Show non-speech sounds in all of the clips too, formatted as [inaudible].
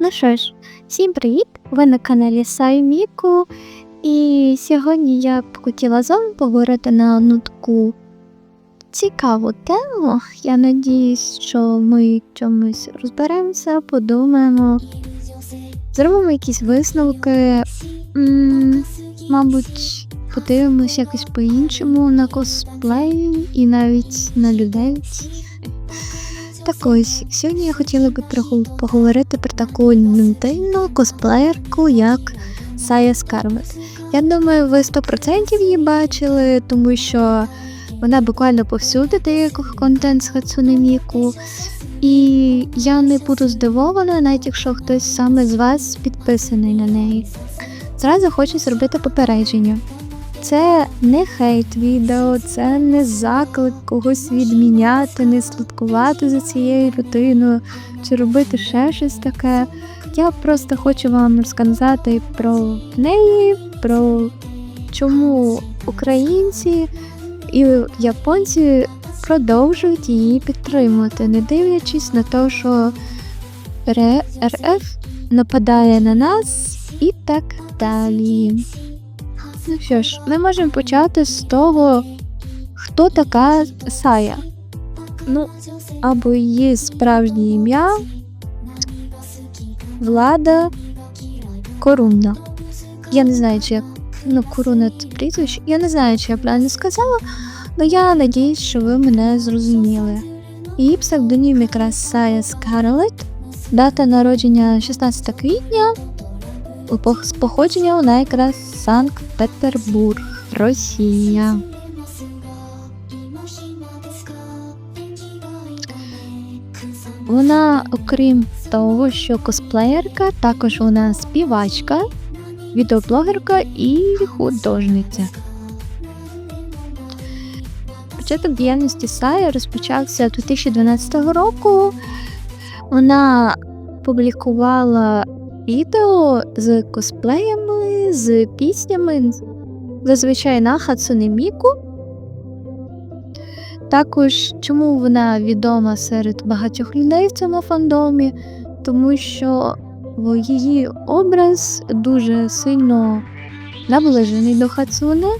Ну що ж, всім привіт! Ви на каналі Саю Міку. І сьогодні я б хотіла з вами поговорити на одну таку цікаву тему. Я надіюсь, що ми чомусь розберемося, подумаємо, зробимо якісь висновки. М, Мабуть, подивимось якось по-іншому на косплей і навіть на людей. Так ось, сьогодні я хотіла би поговорити про таку нудинну косплеєрку, як Сая Скармет. Я думаю, ви 100% її бачили, тому що вона буквально повсюди дає контент з Хацуне Міку. І я не буду здивована, навіть якщо хтось саме з вас підписаний на неї. Зразу хочу зробити попередження. Це не хейт відео, це не заклик когось відміняти, не слідкувати за цією людиною чи робити ще щось таке. Я просто хочу вам розказати про неї, про чому українці і японці продовжують її підтримувати, не дивлячись на те, що РФ нападає на нас і так далі. Ну що ж, ми можемо почати з того, хто така Сая. Ну, або її справжнє ім'я Влада Корунна. Я не знаю, чи я ну, Коруна це прізвище. Я не знаю, чи я правильно сказала, але я надіюсь, що ви мене зрозуміли. Її псевдонім якраз Сая Скарлет, дата народження 16 квітня, з походження вона якраз Санкт-Петербург, Росія. Вона, окрім того, що косплеєрка, також вона співачка, відеоблогерка і художниця. Початок діяльності Сая розпочався 2012 року. Вона публікувала відео з косплеями, з піснями, зазвичай на Хацуне Міку. Також чому вона відома серед багатьох людей в цьому фандомі, тому що її образ дуже сильно наближений до Хацуне,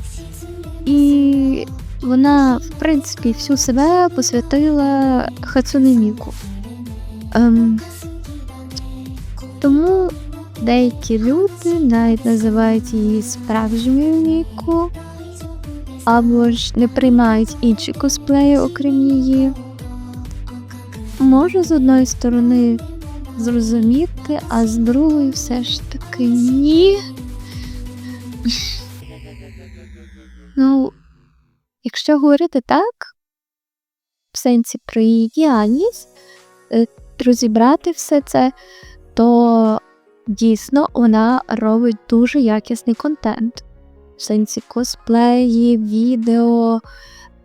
і вона, в принципі, всю себе посвятила Хацуне Міку. Ем, тому деякі люди навіть називають її справжньою Міку, або ж не приймають інші косплеї, окрім її. Можу з одної сторони зрозуміти, а з другої все ж таки ні. Ну, якщо говорити так, в сенсі про її діяльність, е, розібрати все це, то дійсно вона робить дуже якісний контент. В сенсі косплеї, відео,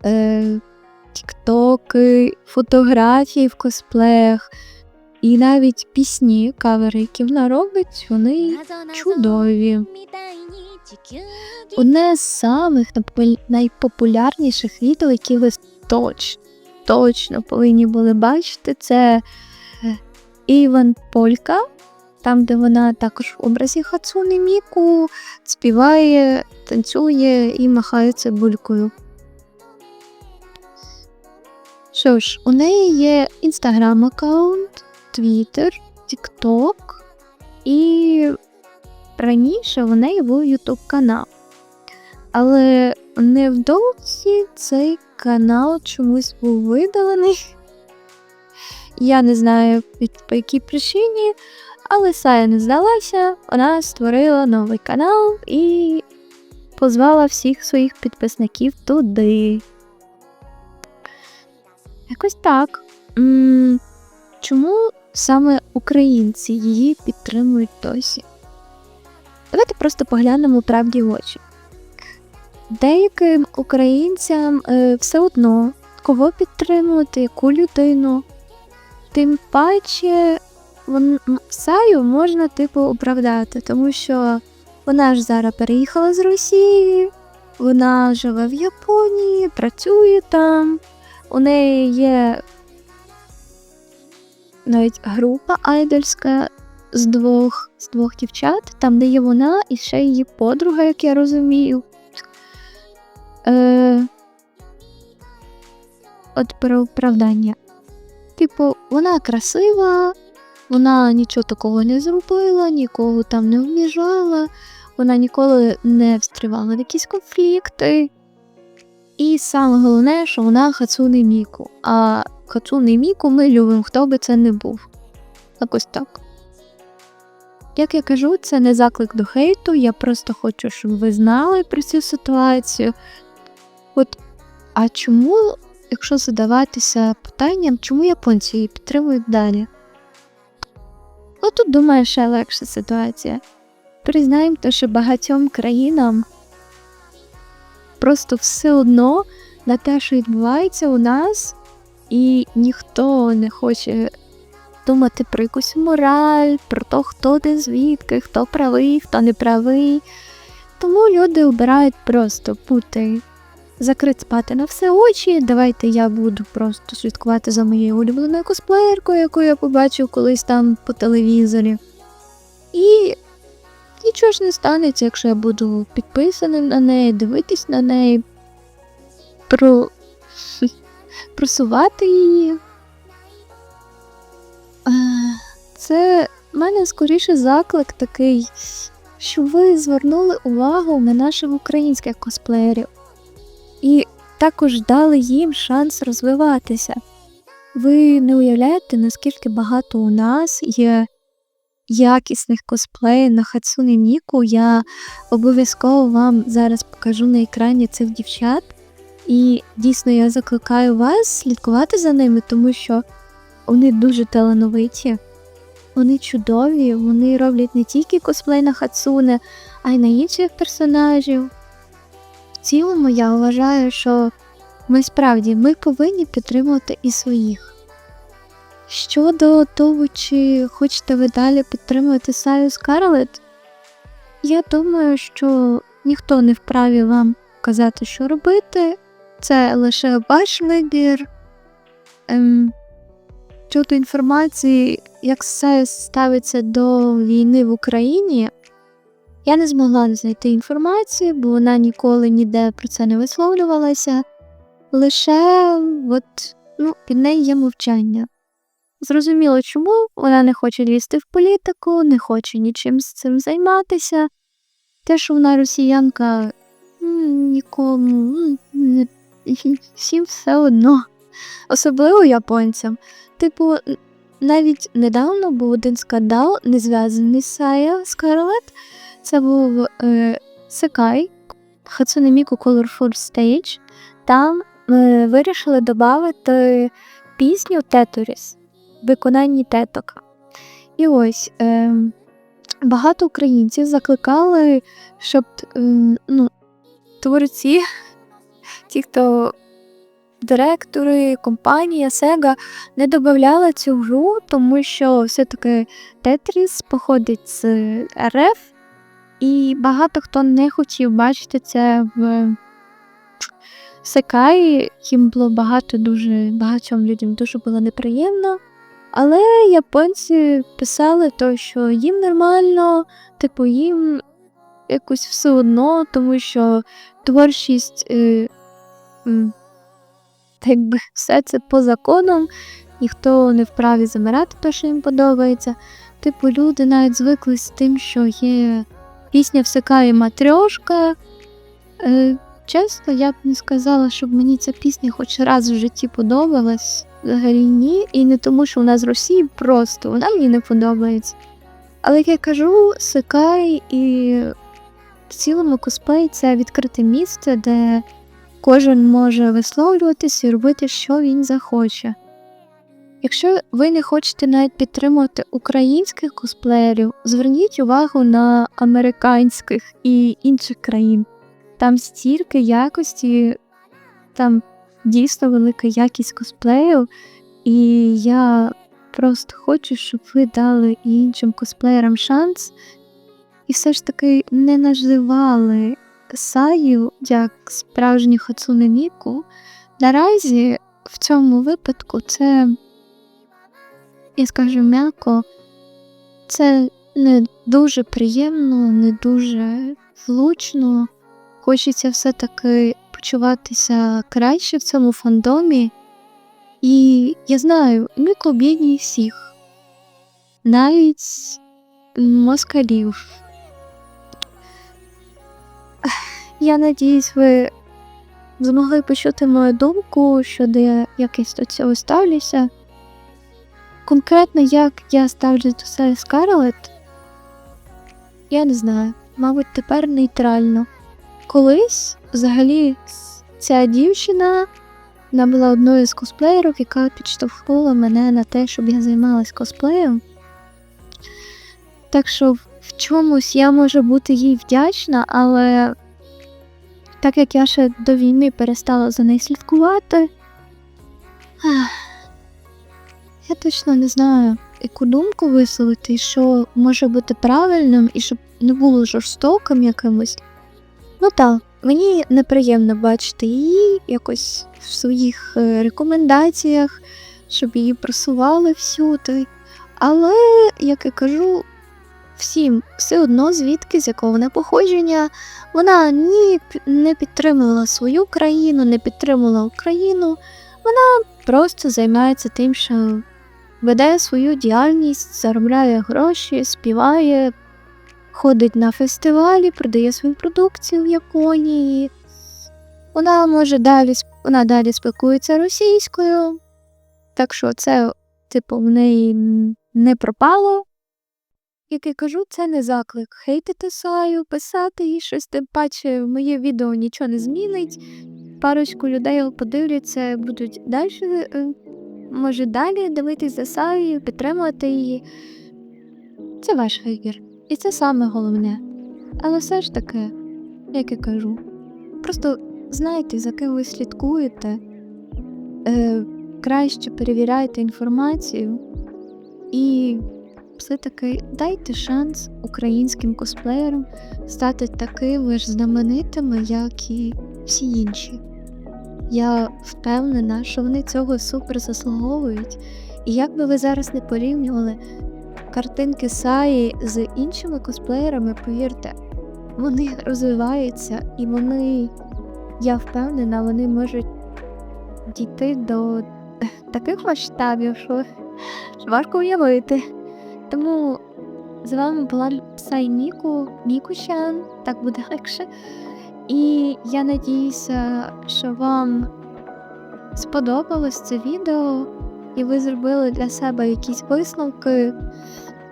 е, тіктоки, фотографії в косплеях, і навіть пісні, кавери, які вона робить, вони чудові. Одне з самих найпопулярніших відео, які ви точно, точно повинні були бачити, це Іван Полька, там, де вона також в образі Хацуни Міку співає, танцює і махає цибулькою. Що ж, у неї є інстаграм аккаунт, твіттер, тікток і раніше в неї був ютуб канал. Але невдовзі цей канал чомусь був видалений. Я не знаю по якій причині, але Сая не здалася, вона створила новий канал і позвала всіх своїх підписників туди. Якось так. Чому саме українці її підтримують досі? Давайте просто поглянемо правді в очі. Деяким українцям е, все одно кого підтримувати, яку людину. Тим паче вон, Саю можна типу оправдати, тому що вона ж зараз переїхала з Росії, вона живе в Японії, працює там, у неї є навіть група айдольська з двох з двох дівчат, там, де є вона і ще її подруга, як я розумію. Е, От про оправдання. Типу, вона красива, вона нічого такого не зробила, нікого там не обіжала, вона ніколи не встрівала в якісь конфлікти. І саме головне, що вона Хацуне Міку. А Хацуне Міку ми любимо, хто би це не був. Якось так. Як я кажу, це не заклик до хейту, я просто хочу, щоб ви знали про цю ситуацію. От, а чому, якщо задаватися питанням, чому японці її підтримують далі? От тут, думаю, ще легша ситуація. Признаємо те, що багатьом країнам просто все одно на те, що відбувається у нас, і ніхто не хоче думати про якусь мораль, про те, хто де звідки, хто правий, хто не правий. Тому люди обирають просто бути закрити спати на все очі. Давайте я буду просто слідкувати за моєю улюбленою косплеєркою, яку я побачив колись там по телевізорі. І нічого ж не станеться, якщо я буду підписаним на неї, дивитись на неї, про... [laughs] просувати її. Е, Це в мене скоріше заклик такий, щоб ви звернули увагу на наших українських косплеєрів і також дали їм шанс розвиватися. Ви не уявляєте, наскільки багато у нас є якісних косплеїв на Хацуне Міку. Я обов'язково вам зараз покажу на екрані цих дівчат. І дійсно я закликаю вас слідкувати за ними, тому що вони дуже талановиті, вони чудові, вони роблять не тільки косплей на Хацуне, а й на інших персонажів. Цілому я вважаю, що ми справді ми повинні підтримувати і своїх. Щодо того, чи хочете ви далі підтримувати Саю Скарлет, я думаю, що ніхто не вправі вам казати, що робити. Це лише ваш вибір. Ем, щодо інформації, як Саю ставиться до війни в Україні, я не змогла знайти інформацію, бо вона ніколи ніде про це не висловлювалася. Лише от, ну, під неї є мовчання. Зрозуміло, чому вона не хоче лізти в політику, не хоче нічим з цим займатися. Те, що вона росіянка, нікому всім все одно. Особливо японцям. Типу, навіть недавно був один скандал, не зв'язаний з Сая Скарлет. Це був е, Секай Хацуне Міку Colorful Stage. Там е, вирішили додати пісню Теторіс виконанні теток. І ось е, багато українців закликали, щоб е, ну, творці, ті, хто директори, компанія, Sega не додавали цю гру, тому що все-таки Тетріс походить з РФ, і багато хто не хотів бачити це в Секаї. Їм було багато дуже багатьом людям дуже було неприємно. Але японці писали то, що їм нормально, типу їм якось все одно, тому що творчість, е, так би все це по законам, ніхто не вправі замирати те, що їм подобається. Типу, люди навіть звикли з тим, що є пісня всикає матрьошка. Е, чесно, я б не сказала, щоб мені ця пісня хоч раз в житті подобалась. Взагалі ні. І не тому, що вона з Росії, просто вона мені не подобається. Але як я кажу, Секай і в цілому косплей це відкрите місце, де кожен може висловлюватися і робити, що він захоче. Якщо ви не хочете навіть підтримувати українських косплеєрів, зверніть увагу на американських і інших країн. Там стільки якості, там дійсно велика якість косплеїв, і я просто хочу, щоб ви дали іншим косплеєрам шанс, і все ж таки не називали Саю як справжню Хацуне Міку. Наразі в цьому випадку це, я скажу м'яко, Це не дуже приємно, не дуже влучно. Хочеться все-таки почуватися краще в цьому фандомі. І я знаю, Міко об'єднує всіх, навіть москалів. Я надіюсь, ви змогли почути мою думку, щодо якось до цього ставлюся. Конкретно, як я ставлюсь до Сари Скарлетт, я не знаю. Мабуть, тепер нейтрально. Колись взагалі ця дівчина вона була одною з косплеєрів, яка підштовхнула мене на те, щоб я займалась косплеєм. Так що в чомусь я можу бути їй вдячна, але так як я ще до війни перестала за нею слідкувати, я точно не знаю, яку думку висловити, і що може бути правильним, і щоб не було жорстоким якимось. Ну так, мені неприємно бачити її якось в своїх е, рекомендаціях, щоб її просували всюди. Але, як я кажу, всім все одно звідки з якого вона походження, вона ні не підтримувала свою країну, не підтримувала Україну. Вона просто займається тим, що веде свою діяльність, заробляє гроші, співає, ходить на фестивалі, продає свою продукцію в Японії. Вона може далі вона далі спілкується російською. Так що це, типу, в неї не пропало. Як я кажу, це не заклик хейтити Саю, писати їй щось, тим паче моє відео нічого не змінить. Парочку людей подивляться, будуть далі, може далі дивитись за Саєю, підтримувати її. Це ваш вибір. І це саме головне. Але все ж таки, як я кажу, просто знайте, за ким ви слідкуєте, е, краще перевіряйте інформацію і все-таки дайте шанс українським косплеєрам стати такими ж знаменитими, як і всі інші. Я впевнена, що вони цього супер заслуговують. І як би ви зараз не порівнювали картинки Саї з іншими косплеєрами, повірте, вони розвиваються і вони, я впевнена, вони можуть дійти до таких масштабів, що важко уявити. Тому з вами була Псай Міку, Мікущан, так буде легше. І я надіюся, що вам сподобалось це відео, і ви зробили для себе якісь висновки,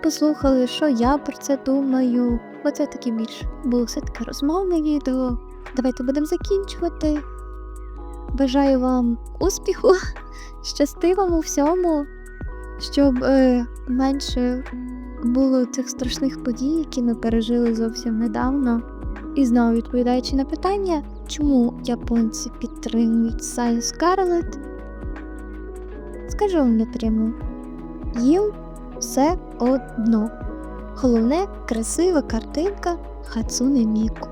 послухали, що я про це думаю. Бо це таке більш було все таке розмовне відео. Давайте будемо закінчувати. Бажаю вам успіху, [laughs] щасти вам у всьому, щоб е, менше було цих страшних подій, які ми пережили зовсім недавно. І знову відповідаючи на питання, чому японці підтримують Сайн Скарлет, скажу вам напряму: їм все одно. Головне красива картинка Хацуне Міку.